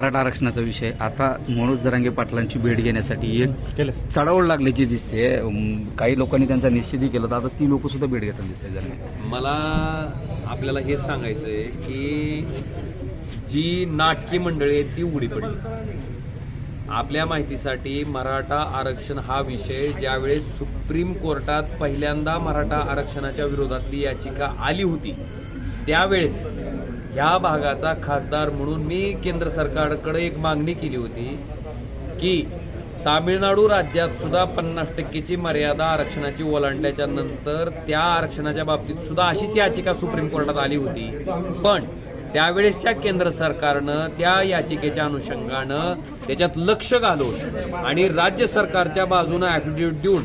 मराठा आरक्षणाचा विषय. आता मनोज जरांगे पाटलांची भेट घेण्यासाठी एक चढावड लागल्याची दिसते. काही लोकांनी त्यांचा निश्चितही केला तर आता ती लोक सुद्धा भेट घेताना दिसते जरांगे. मला आपल्याला हे सांगायचं आहे की जी नाटकी मंडळी आहेत ती उघडी पडली. आपल्या माहितीसाठी मराठा आरक्षण हा विषय ज्यावेळेस सुप्रीम कोर्टात पहिल्यांदा मराठा आरक्षणाच्या विरोधातली याचिका आली होती त्यावेळेस ह्या भागाचा खासदार म्हणून मी केंद्र सरकारकडे एक मागणी केली होती की तामिळनाडू राज्यात सुद्धा पन्नास टक्केची मर्यादा आरक्षणाची ओलांडल्याच्या नंतर त्या आरक्षणाच्या बाबतीत सुद्धा अशीच याचिका सुप्रीम कोर्टात आली होती. पण त्यावेळेसच्या केंद्र सरकारनं त्या याचिकेच्या अनुषंगानं त्याच्यात लक्ष घालून आणि राज्य सरकारच्या बाजूनं ऍफिडेव्हिट देऊन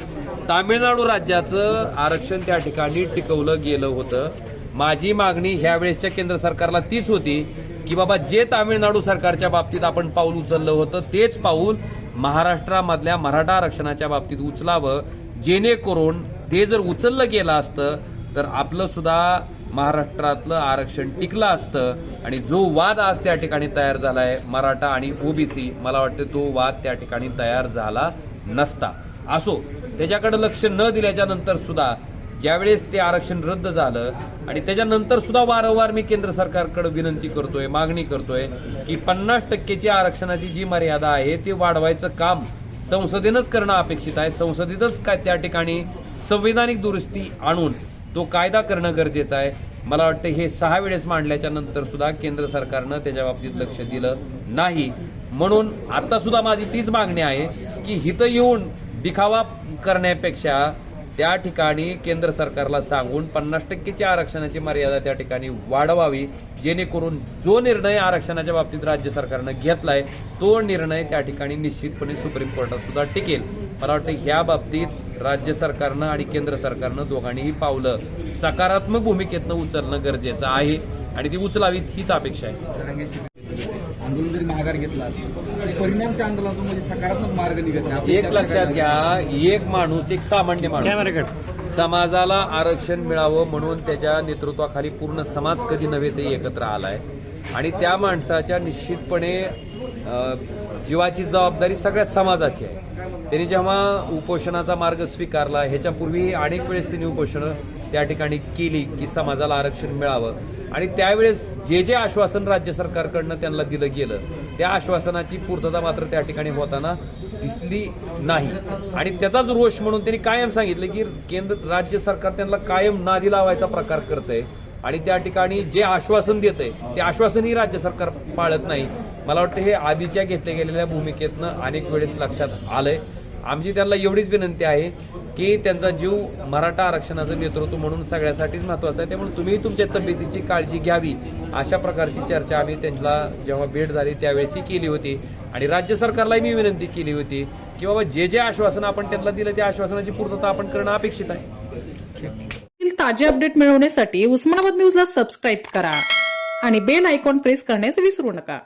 तामिळनाडू राज्याचं आरक्षण त्या ठिकाणी टिकवलं गेलं होतं. माझी मागणी ह्या वेळेसच्या केंद्र सरकारला तीच होती की बाबा जे तामिळनाडू सरकारच्या बाबतीत आपण पाऊल उचललं होतं तेच पाऊल महाराष्ट्रामधल्या मराठा आरक्षणाच्या बाबतीत उचलावं. जेणेकरून ते जर उचललं गेलं असतं तर आपलं सुद्धा महाराष्ट्रातलं आरक्षण टिकलं असतं. आणि जो वाद आज त्या ठिकाणी तयार झाला आहे मराठा आणि ओबीसी मला वाटतं तो वाद त्या ठिकाणी तयार झाला नसता. असो त्याच्याकडे लक्ष न दिल्याच्या नंतर सुद्धा ज्यावेळेस ते आरक्षण रद्द झालं आणि त्याच्यानंतर सुद्धा वारंवार मी केंद्र सरकारकडे विनंती करतोय मागणी करतोय की पन्नास टक्केची आरक्षणाची जी मर्यादा आहे ती वाढवायचं काम संसदेनंच करणं अपेक्षित आहे. संसदेतच काय त्या ठिकाणी संविधानिक दुरुस्ती आणून तो कायदा करणं गरजेचं आहे. मला वाटतं हे सहा वेळेस मांडल्याच्या नंतर सुद्धा केंद्र सरकारनं त्याच्या बाबतीत लक्ष दिलं नाही. म्हणून आता सुद्धा माझी तीच मागणी आहे की हिथं येऊन दिखावा करण्यापेक्षा त्या ठिकाणी केंद्र सरकारला सांगून पन्नास टक्केची आरक्षणाची मर्यादा त्या ठिकाणी वाढवावी जेणेकरून जो निर्णय आरक्षणाच्या बाबतीत राज्य सरकारनं घेतलाय तो निर्णय त्या ठिकाणी निश्चितपणे सुप्रीम कोर्टात सुद्धा टिकेल. मला वाटतं ह्या बाबतीत राज्य सरकारनं आणि केंद्र सरकारनं दोघांनीही पावलं सकारात्मक भूमिकेतनं उचलणं गरजेचं आहे आणि ती उचलावीत हीच अपेक्षा आहे. आंदोलन जरी माघार घेतला तरी परिणाम त्या आंदोलनातून म्हणजे सकारात्मक मार्ग निघत एक लक्षात काय घ्या एक माणूस एक सामान्य माणूस समाजाला आरक्षण मिळावं म्हणून त्याच्या नेतृत्वाखाली पूर्ण समाज कधी नव्हे ते एकत्र आलाय. आणि त्या माणसाच्या निश्चितपणे जीवाची जबाबदारी सगळ्या समाजाची आहे. त्यांनी जेव्हा उपोषणाचा मार्ग स्वीकारला ह्याच्यापूर्वी अनेक वेळेस त्यांनी उपोषणं त्या ठिकाणी केली की समाजाला आरक्षण मिळावं. आणि त्यावेळेस जे जे आश्वासन राज्य सरकारकडनं त्यांना दिलं गेलं त्या आश्वासनाची पूर्तता मात्र त्या ठिकाणी होताना दिसली नाही. आणि त्याचाच रोष म्हणून त्यांनी कायम सांगितलं की केंद्र राज्य सरकार त्यांना कायम नादी लावायचा प्रकार करतंय. आणि त्या ठिकाणी जे आश्वासन देत आहे ते आश्वासनही राज्य सरकार पाळत नाही. मला वाटतं हे आधीच्या घेतल्या गेलेल्या भूमिकेतनं अनेक वेळेस लक्षात आलंय. आमची त्यांना एवढीच विनंती आहे की त्यांचा जीव मराठा आरक्षणाचं नेतृत्व म्हणून सगळ्यासाठीच महत्वाचं आहे. त्यामुळे तुम्ही तुमच्या तब्येतीची काळजी घ्यावी. अशा प्रकारची चर्चा आम्ही त्यांना जेव्हा भेट झाली त्यावेळेसही केली होती. आणि राज्य सरकारलाही मी विनंती केली होती की बाबा जे जे आश्वासन आपण त्यांना दिलं त्या आश्वासनाची पूर्तता आपण करणं अपेक्षित आहे. ताजे अपडेट मिळवण्यासाठी उस्मानाबाद न्यूजला सबस्क्राईब करा आणि बेल आयकॉन प्रेस करण्यास विसरू नका.